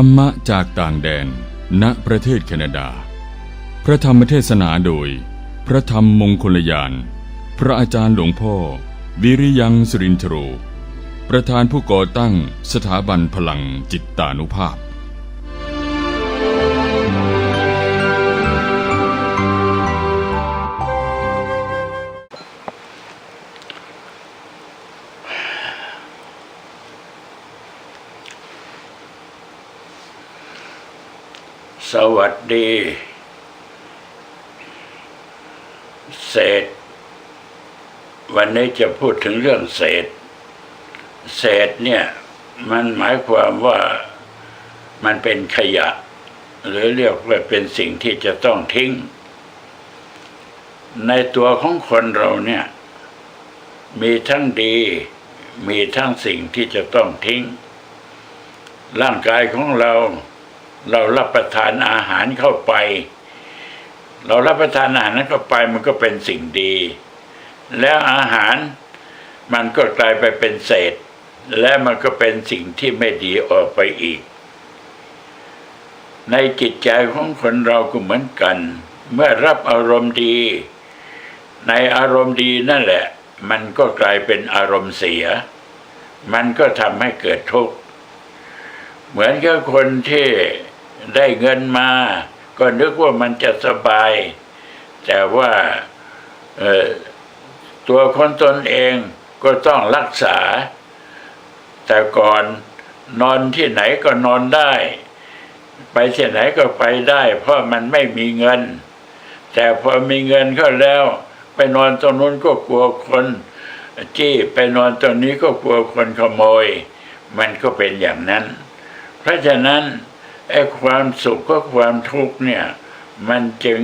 รรมะจากต่างแดน ณ ประเทศแคนาดา พระธรรมเทศนาโดย พระธรรมมงคลยาน พระอาจารย์หลวงพ่อ วิริยังสรินทรู ประธานผู้ก่อตั้งสถาบันพลังจิตตานุภาพ สวัสดี เศษ วันนี้จะพูดถึงเรื่องเศษ เศษเนี่ย มันหมายความว่ามันเป็นขยะ หรือเรียกว่าเป็นสิ่งที่จะต้องทิ้ง ในตัวของคนเราเนี่ย มีทั้งดี มีทั้งสิ่งที่จะต้องทิ้ง ร่างกายของเรา เรารับประทานอาหารเข้าไป เรารับประทานอาหารนั้นเข้าไปมันก็เป็นสิ่งดี แล้วอาหารมันก็กลายไปเป็นเศษ และมันก็เป็นสิ่งที่ไม่ดีออกไปอีก ในจิตใจของคนเราก็เหมือนกัน เมื่อรับอารมณ์ดี ในอารมณ์ดีนั่นแหละ มันก็กลายเป็นอารมณ์เสีย มันก็ทำให้เกิดทุกข์เหมือนกับคนที่ ได้เงินมา ก็นึกว่ามันจะสบาย แต่ว่าตัวคนตนเองก็ต้องรักษา แต่ก่อนนอนที่ไหนก็นอนได้ ไปที่ไหนก็ไปได้ เพราะมันไม่มีเงิน แต่พอมีเงินเข้าแล้ว ไปนอนตรงนู้นก็กลัวคนจี้ไปนอนตรงนี้ก็กลัวคนขโมย มันก็เป็นอย่างนั้น เพราะฉะนั้น ไอ้ความสุขกับความทุกข์เนี่ย มันจึง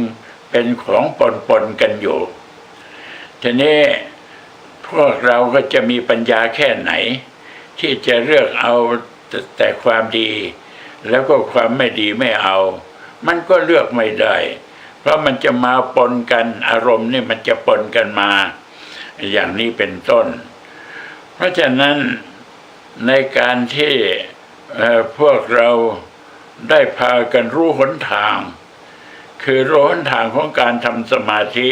เป็นของปนปนกันอยู่ ทีนี้พวกเราก็จะมีปัญญาแค่ไหน ที่จะเลือกเอาแต่ความดี แล้วก็ความไม่ดีไม่เอา มันก็เลือกไม่ได้ เพราะมันจะมาปนกันอารมณ์เนี่ยมันจะปนกันมา อย่างนี้เป็นต้น เพราะฉะนั้นในการที่พวกเรา ได้พากันรู้หนทาง คือรู้หนทางของการทำสมาธิ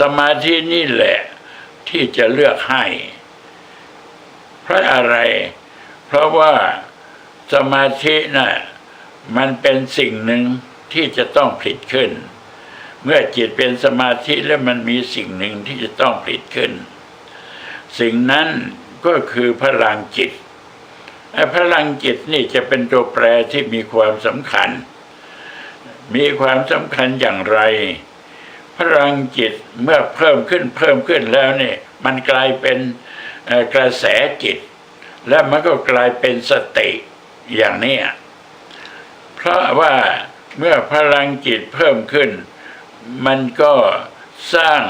สมาธินี่แหละ ที่จะเลือกให้ เพราะอะไร เพราะว่าสมาธิน่ะมันเป็นสิ่งหนึ่งที่จะต้องผลิตขึ้น เมื่อจิตเป็นสมาธิแล้วมันมีสิ่งหนึ่งที่จะต้องผลิตขึ้น สิ่งนั้นก็คือพลังจิต พลังจิตนี่จะเป็นตัวแปรที่มีความสำคัญ มีความสำคัญอย่างไร พลังจิตเมื่อเพิ่มขึ้นเพิ่มขึ้นแล้วนี่มันกลายเป็นกระแสจิต และมันก็กลายเป็นสติอย่างนี้เพราะว่าเมื่อพลังจิตเพิ่มขึ้น มันก็สร้าง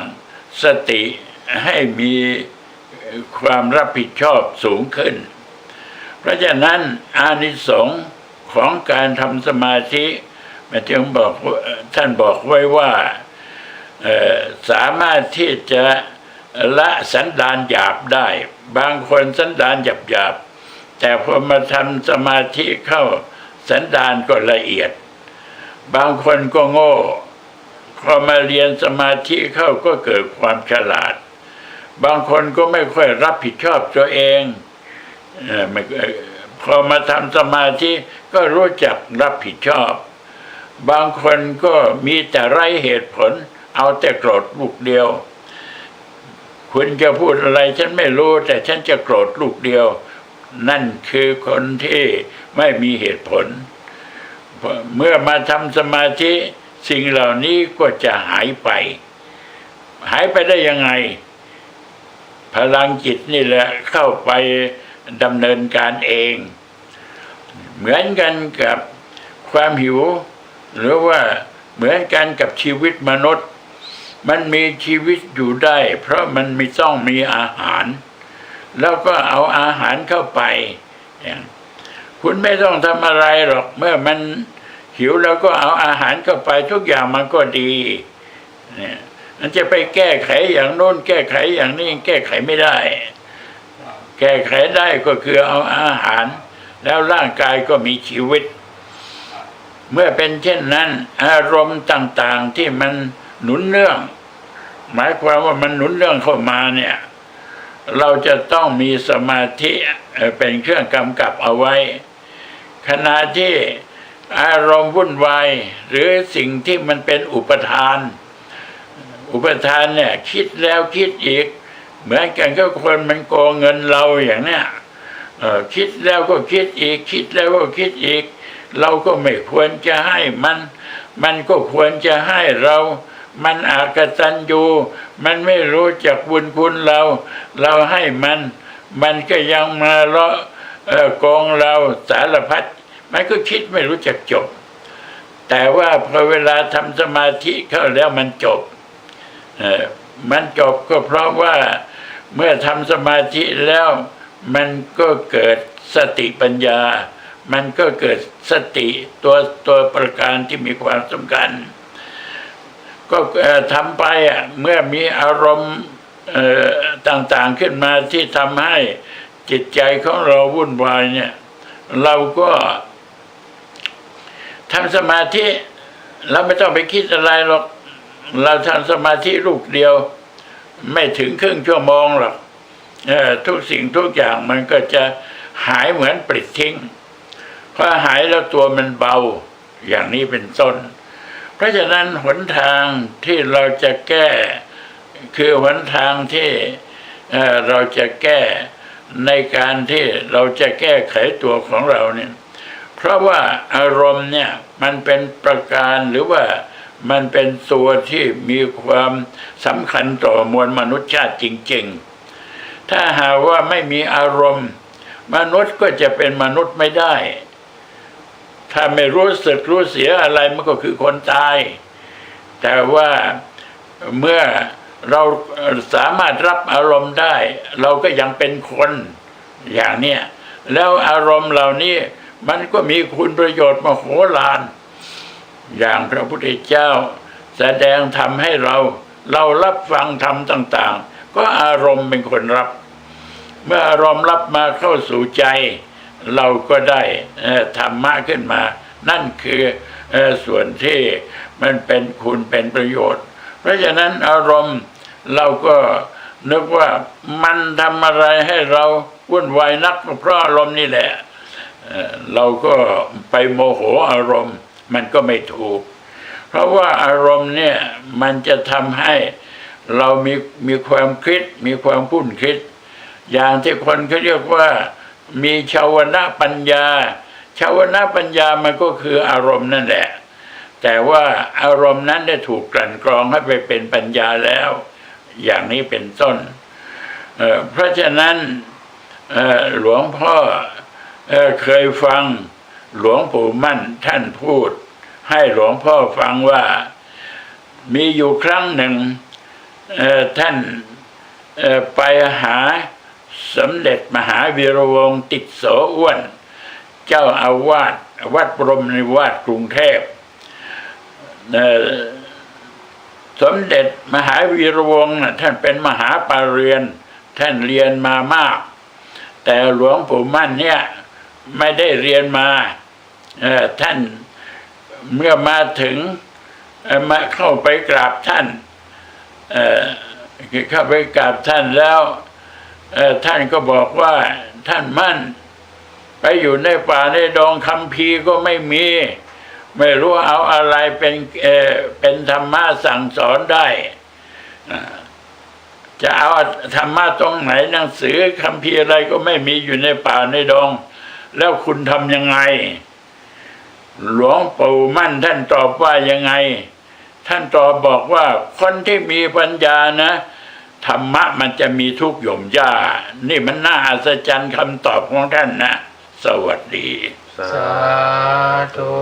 สติให้มีความรับผิดชอบสูงขึ้น เพราะฉะนั้นอานิสงส์ของการทำสมาธิมันจึงบอกท่านบอกไว้ว่าสามารถที่จะละสันดานหยาบได้ บางคนสันดานหยาบหยาบแต่พอมาทำสมาธิเข้าสันดานก็ละเอียด บางคนก็โง่พอมาเรียนสมาธิเข้าก็เกิดความฉลาด บางคนก็ไม่ค่อยรับผิดชอบตัวเอง พอมาทำสมาธิก็รู้จักรับผิดชอบ บางคนก็มีแต่ไร้เหตุผล เอาแต่โกรธลูกเดียว คุณจะพูดอะไรฉันไม่รู้ แต่ฉันจะโกรธลูกเดียว นั่นคือคนที่ไม่มีเหตุผล เมื่อมาทำสมาธิสิ่งเหล่านี้ก็จะหายไป หายไปได้ยังไง พลังจิตนี่แหละเข้าไป ดำเนินการเอง เหมือนกันกับความหิว หรือว่าเหมือนกันกับชีวิตมนุษย์ มันมีชีวิตอยู่ได้ เพราะมันม่ต้องมีอาหาร แล้วก็เอาอาหารเข้าไปอย่างคุณไม่ต้องทำอะไรหรอก เมื่อมันหิวแล้วก็เอาอาหารเข้าไปทุกอย่างมันก็ดีเนี่ยมันจะไปแก้ไขอย่างโน้นแก้ไขอย่างนี้แก้ไขไม่ได้ แก้ไขได้ก็คือเอาอาหาร แล้วร่างกายก็มีชีวิต เมื่อเป็นเช่นนั้น อารมณ์ต่างๆที่มันหนุนเนื่อง หมายความว่ามันหนุนเนื่องเข้ามาเนี่ย เราจะต้องมีสมาธิเป็นเครื่องกำกับเอาไว้ ขณะที่อารมณ์วุ่นวายหรือสิ่งที่มันเป็นอุปทาน อุปทานเนี่ยคิดแล้วคิดอีก เหมือนกันก็คนมันโกงเงินเราอย่างเนี้ยคิดแล้วก็คิดอีก คิดแล้วก็คิดอีก เราก็ไม่ควรจะให้มัน มันก็ควรจะให้เรา มันอากตันอยู่ มันไม่รู้จักบุญคุณเรา เราให้มัน มันก็ยังมาเลาะเอ่อโกงเราสารพัดมันก็คิดไม่รู้จักจบ แต่ว่าพอเวลาทำสมาธิเข้าแล้วมันจบมันจบก็เพราะว่า เมื่อทำสมาธิแล้วมันก็เกิดสติปัญญา มันก็เกิดสติตัวตัวประการที่มีความสำคัญ ก็ทำไปอะเมื่อมีอารมณ์ต่างๆขึ้นมาที่ทำให้จิตใจของเราวุ่นวายเนี่ย เราก็ทำสมาธิเราไม่ต้องไปคิดอะไรหรอก เราทำสมาธิลูกเดียว ไม่ถึงครึ่งชั่วโมงหรอกทุกสิ่งทุกอย่างมันก็จะหายเหมือนปลิดทิ้งพอหายแล้วตัวมันเบาอย่างนี้เป็นต้น เพราะฉะนั้นหนทางที่เราจะแก้ คือหนทางที่เอ่อเราจะแก้ในการที่เราจะแก้ไขตัวของเราเนี่ย เพราะว่าอารมณ์เนี่ยมันเป็นประการหรือว่า มันเป็นตัวที่มีความสำคัญต่อมวลมนุษยชาติจริง ๆ ถ้าหาว่าไม่มีอารมณ์ มนุษย์ก็จะเป็นมนุษย์ไม่ได้ ถ้าไม่รู้สึกรู้เสียอะไรมันก็คือคนตาย แต่ว่าเมื่อเราสามารถรับอารมณ์ได้ เราก็ยังเป็นคนอย่างเนี้ยแล้วอารมณ์เหล่านี้มันก็มีคุณประโยชน์มโหฬาร อย่างพระพุทธเจ้า แสดงทำให้เราเรารับฟังธรรมต่าง ๆ ก็อารมณ์เป็นคนรับ เมื่ออารมณ์รับมาเข้าสู่ใจ เราก็ได้ธรรมะขึ้นมา นั่นคืออส่วนที่มันเป็นคุณเป็นประโยชน์ เพราะฉะนั้นอารมณ์เราก็นึกว่ามันทำอะไรให้เราวุ่นวายนักเพราะอารมณ์นี่แหละเราก็ไปโมโหอารมณ์ มันก็ไม่ถูก เพราะว่าอารมณ์เนี่ยมันจะทำให้เรามีมีความคิด มีความพุ่นคิด อย่างที่คนเขาเรียกว่า มีชาวนะปัญญา ชาวนะปัญญามันก็คืออารมณ์นั่นแหละ แต่ว่าอารมณ์นั้นได้ถูกกลั่นกรองให้ไปเป็นปัญญาแล้ว อย่างนี้เป็นต้นเเพราะฉะนั้นหลวงพ่อเอ่อเคยฟังหลวงปู่มั่นท่านพูด ให้หลวงพ่อฟังว่ามีอยู่ครั้งหนึ่งท่านไปหาสมเด็จมหาวีรวงศ์ติดโสอ้วน เจ้าอาวาสวัดบรมนิวาสกรุงเทพสมเด็จมหาวีรวงศ์น่ะท่านเป็นมหาปรริญญาท่านเรียนมามาก แต่หลวงปู่มั่นเนี่ยไม่ได้เรียนมาท่าน เมื่อมาถึงมาเข้าไปกราบท่านเข้าไปกราบท่านแล้วท่านก็บอกว่าท่านมั่น ไปอยู่ในป่าในดองคำพีก็ไม่มี ไม่รู้เอาอะไรเป็นเเป็นธรรมะสั่งสอนได้จะเอาธรรมะตรงไหนหนังสือคำพีอะไรก็ไม่มีอยู่ในป่าในดอง แล้วคุณทำยังไง หลวงปู่มั่นท่านตอบว่ายังไง ท่านตอบบอกว่าคนที่มีปัญญานะ ธรรมะมันจะมีทุกหย่อมย่า นี่มันน่าอัศจรรย์คำตอบของท่านนะ สวัสดี สาธุ